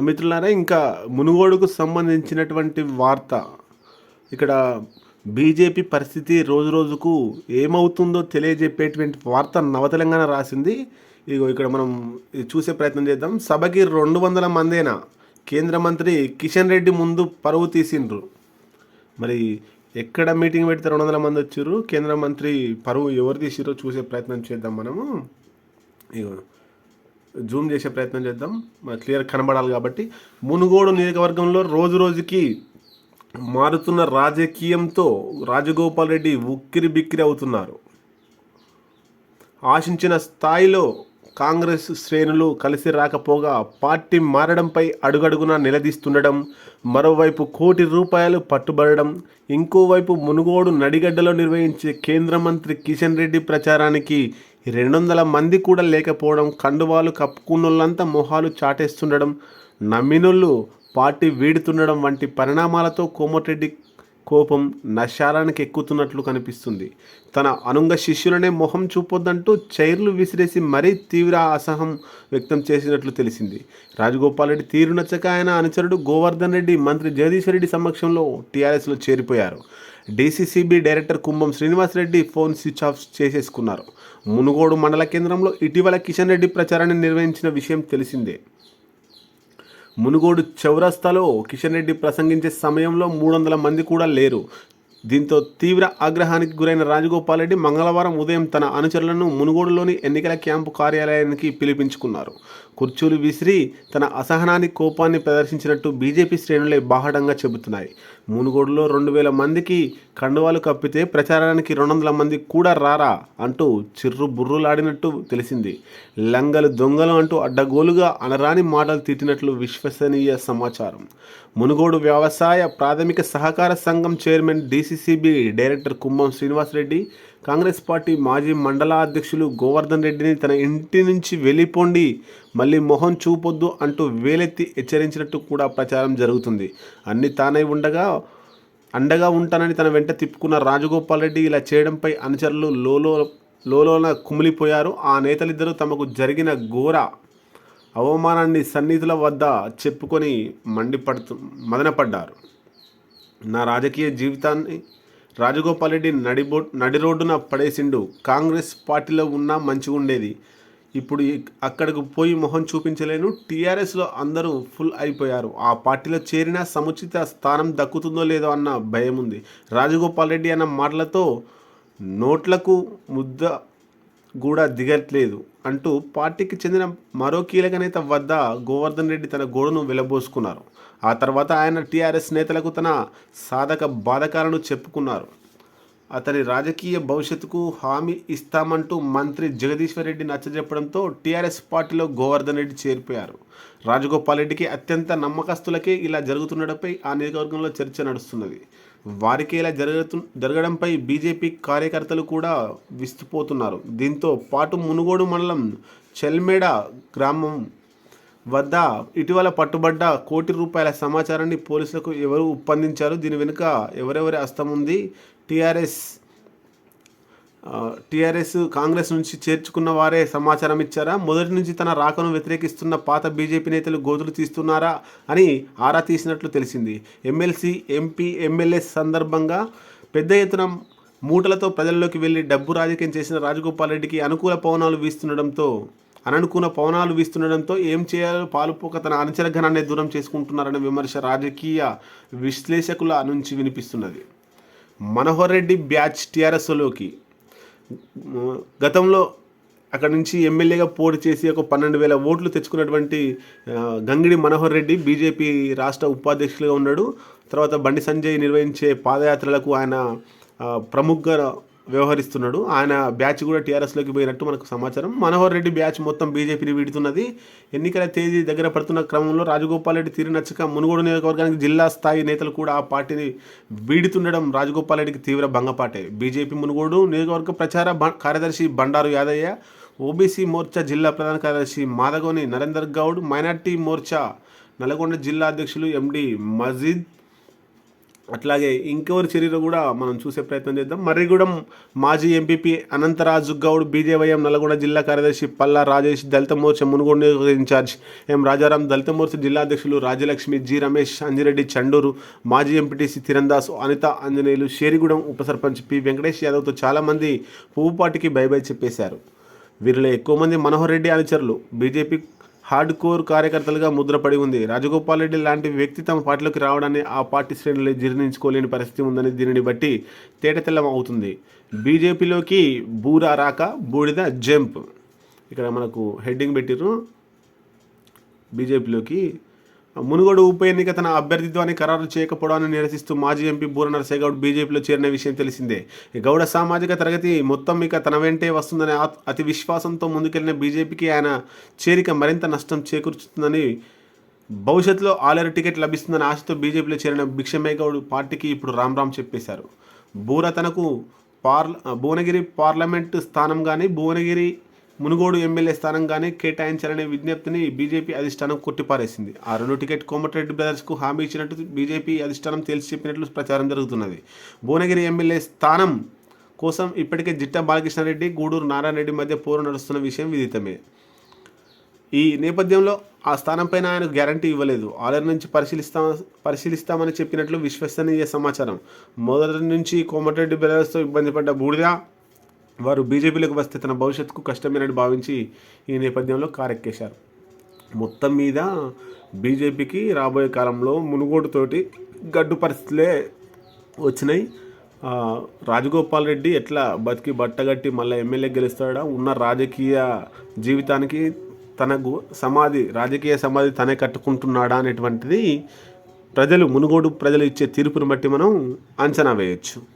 మిత్రులారా ఇంకా మునుగోడుకు సంబంధించినటువంటి వార్త. ఇక్కడ బీజేపీ పరిస్థితి రోజు రోజుకు ఏమవుతుందో తెలియజెప్పేటువంటి వార్త నవతెలంగాణ రాసింది. ఇగో ఇక్కడ మనం చూసే ప్రయత్నం చేద్దాం. సభకి రెండు వందల మందేనా? కేంద్ర మంత్రి కిషన్ రెడ్డి ముందు పరువు తీసిండ్రు. మరి ఎక్కడ మీటింగ్ పెడితే రెండు వందల మంది వచ్చారు కేంద్ర మంత్రి పరువు ఎవరు తీసిరో చూసే ప్రయత్నం చేద్దాం మనము. ఇగో జూమ్ చేసే ప్రయత్నం చేద్దాం. మనకు క్లియర్ కనబడాలి కాబట్టి. మునుగోడు నియోజకవర్గంలో రోజు రోజుకి మారుతున్న రాజకీయంతో రాజగోపాల్ రెడ్డి ఉక్కిరి బిక్కిరి అవుతున్నారు. ఆశించిన స్థాయిలో కాంగ్రెస్ శ్రేణులు కలిసి రాకపోగా పార్టీ మారడంపై అడుగడుగున నిలదీస్తుండడం మరోవైపు కోటి రూపాయలు పట్టుబడడం ఇంకోవైపు మునుగోడు నడిగడ్డలో నిర్వహించే కేంద్ర మంత్రి కిషన్ రెడ్డి ప్రచారానికి రెండు వందల మంది కూడా లేకపోవడం కండువాలు కప్పుకున్నోళ్ళంతా మొహాలు చాటేస్తుండడం నమ్మినోళ్ళు పార్టీ వీడుతుండడం వంటి పరిణామాలతో కోమటిరెడ్డి కోపం నశాలానికి ఎక్కుతున్నట్లు కనిపిస్తుంది. తన అనుంగ శిష్యులనే మొహం చూపొద్దంటూ చైర్లు విసిరేసి మరీ తీవ్ర అసహం వ్యక్తం చేసినట్లు తెలిసింది. రాజగోపాల్ రెడ్డి తీరు నచ్చక ఆయన అనుచరుడు గోవర్ధన్ రెడ్డి మంత్రి జగదీశ్వర్ రెడ్డి సమక్షంలో టీఆర్ఎస్లో చేరిపోయారు. DCCB director Kumbham Srinivas Reddy phone switch off చేసేసుకున్నారు. మునుగోడు మండల కేంద్రంలో ఇటీవల కిషన్ రెడ్డి ప్రచారాన్ని నిర్వహించిన విషయం తెలిసిందే. మునుగోడు చౌరస్తాలో కిషన్ రెడ్డి ప్రసంగించే సమయంలో మూడు వందల మంది కూడా లేరు. దీంతో తీవ్ర ఆగ్రహానికి గురైన రాజగోపాల్ రెడ్డి మంగళవారం ఉదయం తన అనుచరులను మునుగోడులోని ఎన్నికల క్యాంపు కార్యాలయానికి పిలిపించుకున్నారు. కుర్చీలు విసిరి తన అసహనాన్ని కోపాన్ని ప్రదర్శించినట్టు బీజేపీ శ్రేణులే బాహడంగా చెబుతున్నాయి. మునుగోడులో రెండు వేల మందికి కండువాలు కప్పితే ప్రచారానికి రెండు వందల మంది కూడా రారా అంటూ చిర్రు బుర్రులాడినట్టు తెలిసింది. లంగలు దొంగలు అంటూ అడ్డగోలుగా అనరాని మాటలు తిట్టినట్లు విశ్వసనీయ సమాచారం. మునుగోడు వ్యవసాయ ప్రాథమిక సహకార సంఘం chairman DCCB director Kumbham Srinivasareddy Congress party మాజీ మండల అధ్యక్షులు గోవర్ధన్ రెడ్డిని తన ఇంటి నుంచి వెళ్ళిపోండి మళ్ళీ మొహం చూపొద్దు అంటూ వేలెత్తి హెచ్చరించినట్టు కూడా ప్రచారం జరుగుతుంది. అన్ని తానై ఉండగా అండగా ఉంటానని తన వెంట తిప్పుకున్న రాజగోపాల్ రెడ్డి ఇలా చేయడంపై అనుచరులు లోలో లోలోన కుమిలిపోయారు. ఆ నేతలిద్దరూ తమకు జరిగిన ఘోర అవమానాన్ని సన్నిధుల వద్ద చెప్పుకొని మండిపడుతూ మదనపడ్డారు. నా రాజకీయ జీవితాన్ని రాజగోపాల్ రెడ్డి నడిబో నడి రోడ్డున పడేసిండు. కాంగ్రెస్ పార్టీలో ఉన్నా మంచిగా ఉండేది. ఇప్పుడు అక్కడికి పోయి మొహం చూపించలేను. టీఆర్ఎస్లో అందరూ ఫుల్ అయిపోయారు. ఆ పార్టీలో చేరిన సముచిత స్థానం దక్కుతుందో లేదో అన్న భయం ఉంది రాజగోపాల్ రెడ్డి అన్న మాటలతో నోట్లకు ముద్ద కూడా దిగట్లేదు అంటూ పార్టీకి చెందిన మరో కీలక నేత వద్ద గోవర్ధన్ రెడ్డి తన గోడను వెలబోసుకున్నారు. ఆ తర్వాత ఆయన టీఆర్ఎస్ నేతలకు తన సాధక బాధకాలను చెప్పుకున్నారు. అతని రాజకీయ భవిష్యత్తుకు హామీ ఇస్తామంటూ మంత్రి జగదీశ్వర్ రెడ్డి నచ్చజెప్పడంతో టీఆర్ఎస్ పార్టీలో గోవర్ధన్ రెడ్డి చేరిపోయారు. రాజగోపాల్ రెడ్డికి అత్యంత నమ్మకస్తులకే ఇలా జరుగుతుండటంపై ఆ నియోజకవర్గంలో చర్చ నడుస్తున్నది. వారికి ఇలా జరుగుతు జరగడంపై బీజేపీ కార్యకర్తలు కూడా విస్తుపోతున్నారు. దీంతో పాటు మునుగోడు మండలం చెల్మేడ గ్రామం వద్ద ఇటీవల పట్టుబడ్డ కోటి రూపాయల సమాచారాన్ని పోలీసులకు ఎవరు ఒప్పందించారు? దీని వెనుక ఎవరెవరి హస్తం ఉంది? టీఆర్ఎస్ టీఆర్ఎస్ కాంగ్రెస్ నుంచి చేర్చుకున్న వారే సమాచారం ఇచ్చారా? మొదటి నుంచి తన రాకను వ్యతిరేకిస్తున్న పాత బీజేపీ నేతలు గోతులు తీస్తున్నారా అని ఆరా తీసినట్లు తెలిసింది. ఎమ్మెల్సీ ఎంపీ ఎమ్మెల్యే సందర్భంగా పెద్ద ఎత్తున మూటలతో ప్రజల్లోకి వెళ్ళి డబ్బు రాజకీయం చేసిన రాజగోపాల్ రెడ్డికి అనుకూల పవనాలు వీస్తుండడంతో అననుకూల పవనాలు వీస్తుండడంతో ఏం చేయాలో పాలుపోక తన అనుచర ఘనాన్ని దూరం చేసుకుంటున్నారనే విమర్శ రాజకీయ విశ్లేషకుల నుంచి వినిపిస్తున్నది. మనోహర్ రెడ్డి బ్యాచ్ టీఆర్ఎస్లోకి గతంలో అక్కడ నుంచి ఎమ్మెల్యేగా పోటీ చేసి ఒక పన్నెండు వేల ఓట్లు తెచ్చుకున్నటువంటి గంగిడి మనోహర్ రెడ్డి బీజేపీ రాష్ట్ర ఉపాధ్యక్షులుగా ఉన్నాడు. తర్వాత బండి సంజయ్ నిర్వహించే పాదయాత్రలకు ఆయన ప్రముఖ వ్యవహరిస్తున్నాడు. ఆయన బ్యాచ్ కూడా టీఆర్ఎస్లోకి పోయినట్టు మనకు సమాచారం. మనోహర్ రెడ్డి బ్యాచ్ మొత్తం బీజేపీని వీడుతున్నది. ఎన్నికల తేదీ దగ్గర పడుతున్న క్రమంలో రాజగోపాల్ రెడ్డి తీరు నచ్చక మునుగోడు నియోజకవర్గానికి జిల్లా స్థాయి నేతలు కూడా ఆ పార్టీని వీడుతుండడం రాజగోపాల్ రెడ్డికి తీవ్ర భంగపాటే. బీజేపీ మునుగోడు నియోజకవర్గ ప్రచార బ- కార్యదర్శి బండారు యాదయ్య ఓబీసీ మోర్చా జిల్లా ప్రధాన కార్యదర్శి మాదగోని నరేందర్ గౌడ్ మైనార్టీ మోర్చా నల్గొండ జిల్లా అధ్యక్షులు ఎండి మజీద్ అట్లాగే ఇంకెవరి చర్యలు కూడా మనం చూసే ప్రయత్నం చేద్దాం. మర్రిగూడెం మాజీ ఎంపీపీ అనంతరాజు గౌడ్ బీజేవైఎం నల్గొండ జిల్లా కార్యదర్శి పల్లా రాజేష్ దళిత మోర్చా మునుగోడు ఇన్ఛార్జ్ ఎం రాజారాం దళిత మోర్చా జిల్లా అధ్యక్షులు రాజలక్ష్మి జి రమేష్ అంజిరెడ్డి చండూరు మాజీ ఎంపీటీసీ తిరందాస్ అనిత ఆంజనేయులు షేరిగూడెం ఉప సర్పంచ్ పి వెంకటేష్ యాదవ్తో చాలామంది పువ్వుపాటికి బై బై చెప్పేశారు. వీరిలో ఎక్కువ మంది మనోహర్ రెడ్డి అనుచరులు. బీజేపీ హార్డ్ కోర్ కార్యకర్తలుగా ముద్రపడి ఉంది. రాజగోపాల్ రెడ్డి లాంటి వ్యక్తి తమ పార్టీలోకి రావడాన్ని ఆ పార్టీ శ్రేణులు జీర్ణించుకోలేని పరిస్థితి ఉందని దీనిని బట్టి తేటతెల్లం అవుతుంది. బీజేపీలోకి బూరా రాక బూడిద జంప్. ఇక్కడ మనకు హెడ్డింగ్ పెట్టిర్రు. బీజేపీలోకి మునుగోడు ఉప ఎన్నిక తన అభ్యర్థిత్వాన్ని ఖరారు చేయకపోవడాన్ని నిరసిస్తూ మాజీ ఎంపీ బూర నరసేగౌడ్ బీజేపీలో చేరిన విషయం తెలిసిందే. గౌడ సామాజిక తరగతి మొత్తం ఇక తన వెంటే వస్తుందనే అతి విశ్వాసంతో ముందుకెళ్ళిన బీజేపీకి ఆయన చేరిక మరింత నష్టం చేకూర్చుతుందని భవిష్యత్తులో ఆలేరు టికెట్ లభిస్తుందని ఆశతో బీజేపీలో చేరిన భిక్షమేగౌడ్ పార్టీకి ఇప్పుడు రామ్ రామ్ చెప్పేశారు. బూర తనకు పార్ల భువనగిరి పార్లమెంటు స్థానం కానీ భువనగిరి మునుగోడు ఎమ్మెల్యే స్థానంగానే కేటాయించాలనే విజ్ఞప్తిని బీజేపీ అధిష్టానం కొట్టిపారేసింది. ఆ రెండు టికెట్ కోమటిరెడ్డి బ్రదర్స్కు హామీ ఇచ్చినట్టు బీజేపీ అధిష్టానం తేల్చి చెప్పినట్లు ప్రచారం జరుగుతున్నది. భువనగిరి ఎమ్మెల్యే స్థానం కోసం ఇప్పటికే జిట్టా బాలకృష్ణారెడ్డి గూడూరు నారాయణ రెడ్డి మధ్య పోరు నడుస్తున్న విషయం విదితమే. ఈ నేపథ్యంలో ఆ స్థానంపైన ఆయనకు గ్యారంటీ ఇవ్వలేదు. ఆలర్ నుంచి పరిశీలిస్తా పరిశీలిస్తామని చెప్పినట్లు విశ్వసనీయ సమాచారం. మొదటి నుంచి కోమటిరెడ్డి బ్రదర్స్తో ఇబ్బంది పడ్డ బూడిద వారు బీజేపీలోకి వస్తే తన భవిష్యత్తుకు కష్టమేనని భావించి ఈ నేపథ్యంలో కారెక్కేశారు. మొత్తం మీద బీజేపీకి రాబోయే కాలంలో మునుగోడుతోటి గడ్డు పరిస్థితులే వచ్చినాయి. రాజగోపాల్ రెడ్డి ఎట్లా బతికి బట్టగట్టి మళ్ళీ ఎమ్మెల్యే గెలుస్తాడా? ఉన్న రాజకీయ జీవితానికి తన గు- సమాధి రాజకీయ సమాధి తనే కట్టుకుంటున్నాడా అనేటువంటిది ప్రజలు మునుగోడు ప్రజలు ఇచ్చే తీర్పును బట్టి మనం అంచనా వేయొచ్చు.